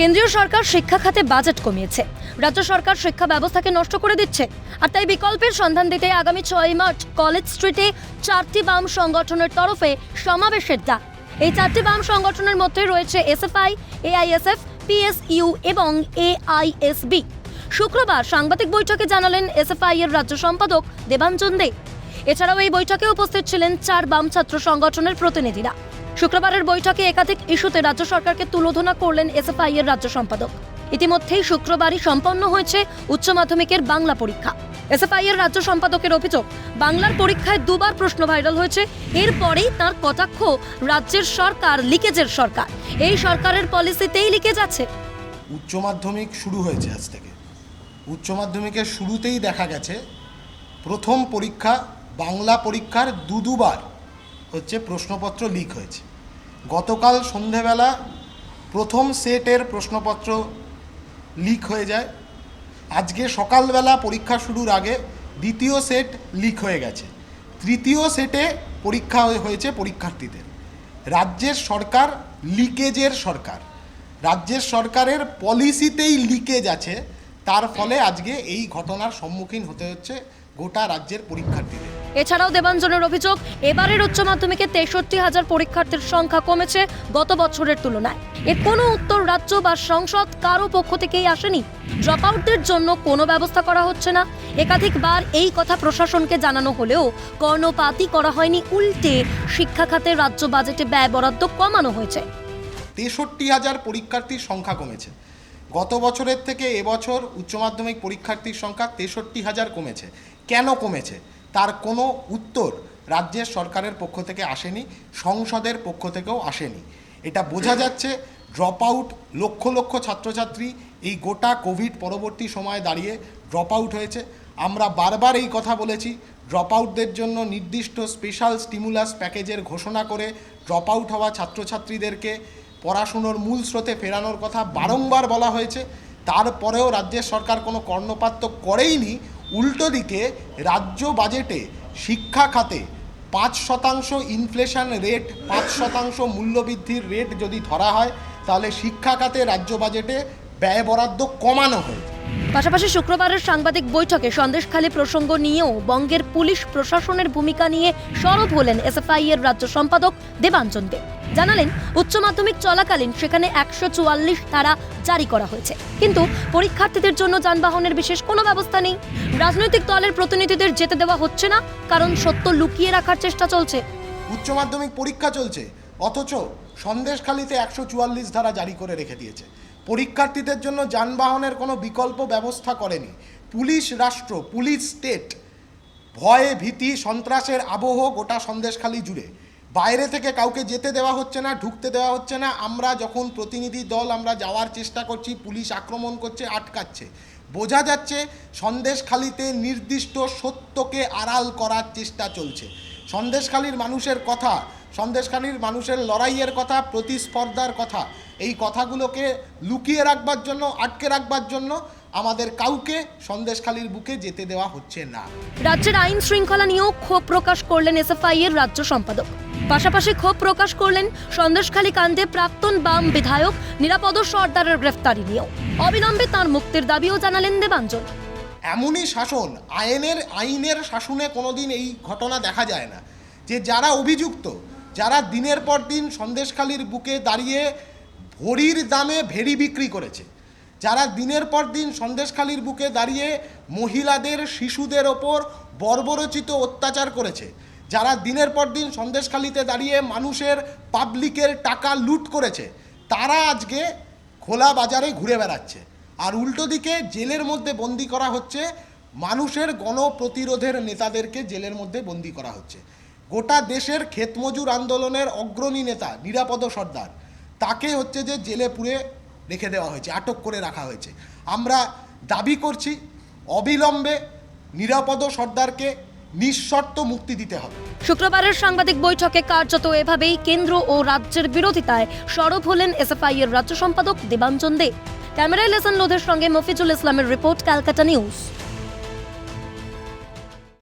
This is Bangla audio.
কেন্দ্রীয় সরকার শিক্ষা খাতে বাজেট কমিয়েছে। রাজ্য সরকার শিক্ষা ব্যবস্থাকে নষ্ট করে দিচ্ছে। আর তাই বিকল্পের সন্ধান দিতে আগামী ছয় মার্চ কলেজ স্ট্রিটে চারটি বাম সংগঠনের তরফে সমাবেশের ডাক এই চারটি বাম সংগঠনের মধ্যে রয়েছে এসএফআই, এআইএসএফ, পিএসইউ এবং এআইএসবি। শুক্রবার সাংবাদিক বৈঠকে জানালেন এসএফআই এর রাজ্য সম্পাদক দেবাঞ্জন দে। এছাড়াও এই বৈঠকে উপস্থিত ছিলেন চার বাম ছাত্র সংগঠনের প্রতিনিধিরা। শুক্রবারের বৈঠকে একাধিক ইস্যুতে রাজ্য সরকারকে তুলোধনা করলেন এসএফআই এর রাজ্য সম্পাদক। ইতিমধ্যেই শুক্রবারই সম্পন্ন হয়েছে উচ্চ মাধ্যমিকের বাংলা পরীক্ষা। এসএফআই এর রাজ্য সম্পাদকের অভিযোগ, বাংলার পরীক্ষায় দুবার প্রশ্ন ভাইরাল হয়েছে, এরপরেই তার কটাক্ষ রাজ্যের সরকার, লিকেজের সরকার। এই সরকারের পলিসিতেই লিকেজ আছে। উচ্চ মাধ্যমিক শুরু হয়েছে আজ থেকে। উচ্চ মাধ্যমিকের শুরুতেই দেখা গেছে, প্রথম পরীক্ষা, বাংলা পরীক্ষার দু দুবার হচ্ছে প্রশ্নপত্র লিক হয়েছে। গতকাল সন্ধেবেলা প্রথম সেটের প্রশ্নপত্র লিক হয়ে যায়। আজকে সকালবেলা পরীক্ষা শুরুর আগে দ্বিতীয় সেট লিক হয়ে গেছে। তৃতীয় সেটে পরীক্ষা হয়েছে পরীক্ষার্থীদের। রাজ্যের সরকার লিকেজের সরকার। রাজ্যের সরকারের পলিসিতেই লিকেজ আছে। তার ফলে আজকে এই ঘটনার সম্মুখীন হতে হচ্ছে গোটা রাজ্যের পরীক্ষার্থীদের। এছাড়াও দেবাঞ্জনের অভিযোগ, এবারের উচ্চ মাধ্যমিকে তেষট্টি হাজার পরীক্ষার্থীর সংখ্যা কমেছে গত বছরের তুলনায়। এর কোনো উত্তর রাজ্য বা সংসদ কারও পক্ষ থেকেই আসেনি। ড্রপ আউটদের জন্য কোনো ব্যবস্থা করা হচ্ছে না। একাধিকবার এই কথা প্রশাসনকে জানানো হলেও কর্ণপাতই করা হয়নি, উল্টে শিক্ষা খাতে রাজ্য বাজেটে ব্যয় বরাদ্দ কমানো হয়েছে। তেষট্টি হাজার পরীক্ষার্থীর সংখ্যা কমেছে। গত বছরের থেকে এবছর উচ্চ মাধ্যমিক পরীক্ষার্থীর সংখ্যা তেষট্টি হাজার কমেছে। কেন কমেছে? তার কোনো উত্তর রাজ্যের সরকারের পক্ষ থেকে আসেনি, সংসদের পক্ষ থেকেও আসেনি। এটা বোঝা যাচ্ছে ড্রপ আউট লক্ষ লক্ষ ছাত্রছাত্রী এই গোটা কোভিড পরবর্তী সময়ে দাঁড়িয়ে ড্রপ আউট হয়েছে। আমরা বারবার এই কথা বলেছি ড্রপ আউটদের জন্য নির্দিষ্ট স্পেশাল স্টিমুলাস প্যাকেজের ঘোষণা করে ড্রপ আউট হওয়া ছাত্রছাত্রীদেরকে পড়াশুনোর মূল স্রোতে ফেরানোর কথা বারংবার বলা হয়েছে। তারপরেও রাজ্যের সরকার কোনো কর্ণপাত তো করেইনি উল্টো দিকে রাজ্য বাজেটে শিক্ষা খাতে পাঁচ শতাংশ ইনফ্লেশন রেট পাঁচ শতাংশ মূল্যবৃদ্ধির রেট যদি ধরা হয়, তাহলে শিক্ষা খাতে রাজ্য বাজেটে ব্যয় বরাদ্দ কমানো হয়েছে। পাশাপাশি শুক্রবারের সাংবাদিক বৈঠকে সন্দেশখালী প্রসঙ্গ নিয়েও বঙ্গের পুলিশ প্রশাসনের ভূমিকা নিয়ে সরব হলেন এসএফআই এর রাজ্য সম্পাদক দেবাঞ্জন দেব জানালেন, উচ্চ মাধ্যমিক চলাকালীন সেখানে একশো চুয়াল্লিশ ধারা জারি করা হয়েছে। কিন্তু পরীক্ষার্থীদের জন্য যানবাহনের বিশেষ কোনো ব্যবস্থা নেই। রাজনৈতিক দলের প্রতিনিধিদের যেতে দেওয়া হচ্ছে না, কারণ সত্য লুকিয়ে রাখার চেষ্টা চলছে। উচ্চ মাধ্যমিক পরীক্ষা চলছে, অথচ সন্দেশখালিতে একশো চুয়াল্লিশ ধারা জারি করে রেখে দিয়েছে। পরীক্ষার্থীদের জন্য যানবাহনের কোনো বিকল্প ব্যবস্থা করেনি। পুলিশ রাষ্ট্র, পুলিশ স্টেট, ভয়ে ভীতি, সন্ত্রাসের আবহ গোটা সন্দেশখালি জুড়ে। বাইরে থেকে কাউকে যেতে দেওয়া হচ্ছে না, ঢুকতে দেওয়া হচ্ছে না। আমরা যখন প্রতিনিধি দল, আমরা যাওয়ার চেষ্টা করছি, পুলিশ আক্রমণ করছে, আটকাচ্ছে। বোঝা যাচ্ছে সন্দেশখালিতে নির্দিষ্ট সত্যকে আড়াল করার চেষ্টা চলছে। সন্দেশখালির মানুষের কথা, সন্দেশখালির মানুষের লড়াইয়ের কথা, প্রতিস্পর্ধার কথা, এই কথাগুলোকে লুকিয়ে রাখবার জন্য, আটকে রাখবার জন্য আমাদের কাউকে সন্দেশখালীর বুকে যেতে দেওয়া হচ্ছে না। রাজ্যের আইন শৃঙ্খলা নিয়েও ক্ষোভ প্রকাশ করলেন এসএফআই এর রাজ্য সম্পাদক। পাশাপাশি ক্ষোভ প্রকাশ করলেন সন্দেশখালী কাণ্ডে প্রাক্তন বাম বিধায়ক নিরাপদ সর্দারের গ্রেফতারি নিয়েও। অবিলম্বে তার মুক্তির দাবিও জানালেন দেবাঞ্জন। এমনই শাসন আইনের আইনের শাসনে কোনোদিন এই ঘটনা দেখা যায় না। যে যারা অভিযুক্ত যারা দিনের পর দিন সন্দেশখালির বুকে দাঁড়িয়ে ভরির দামে ভেড়ি বিক্রি করেছে যারা দিনের পর দিন সন্দেশখালির বুকে দাঁড়িয়ে মহিলাদের, শিশুদের ওপর বর্বরচিত অত্যাচার করেছে, যারা দিনের পর দিন সন্দেশখালিতে দাঁড়িয়ে মানুষের পাবলিকের টাকা লুট করেছে, তারা আজকে খোলা বাজারে ঘুরে বেড়াচ্ছে। আর উল্টো দিকে জেলের মধ্যে বন্দি করা হচ্ছে, মানুষের গণপ্রতিরোধের নেতাদেরকে জেলের মধ্যে বন্দি করা হচ্ছে। গোটা দেশের ক্ষেতমজুর আন্দোলনের অগ্রণী নেতা, নিরাপদ সর্দার, তাকে হচ্ছে যে জেলে পুরে রেখে দেওয়া হয়েছে, আটক করে রাখা হয়েছে। আমরা দাবি করছি, অবিলম্বে নিরাপদ সর্দারকে নিঃশর্ত মুক্তি দিতে হবে। শুক্রবারের সাংবাদিক বৈঠকে কার্যত এভাবেই কেন্দ্র ও রাজ্যের বিরোধিতায় সরব হলেন এসএফআই এর রাজ্য সম্পাদক দেবাঞ্জন দে। ক্যামেরায় লেসন লোধের সঙ্গে মফিজুল ইসলামের রিপোর্ট, ক্যালকাটা নিউজ।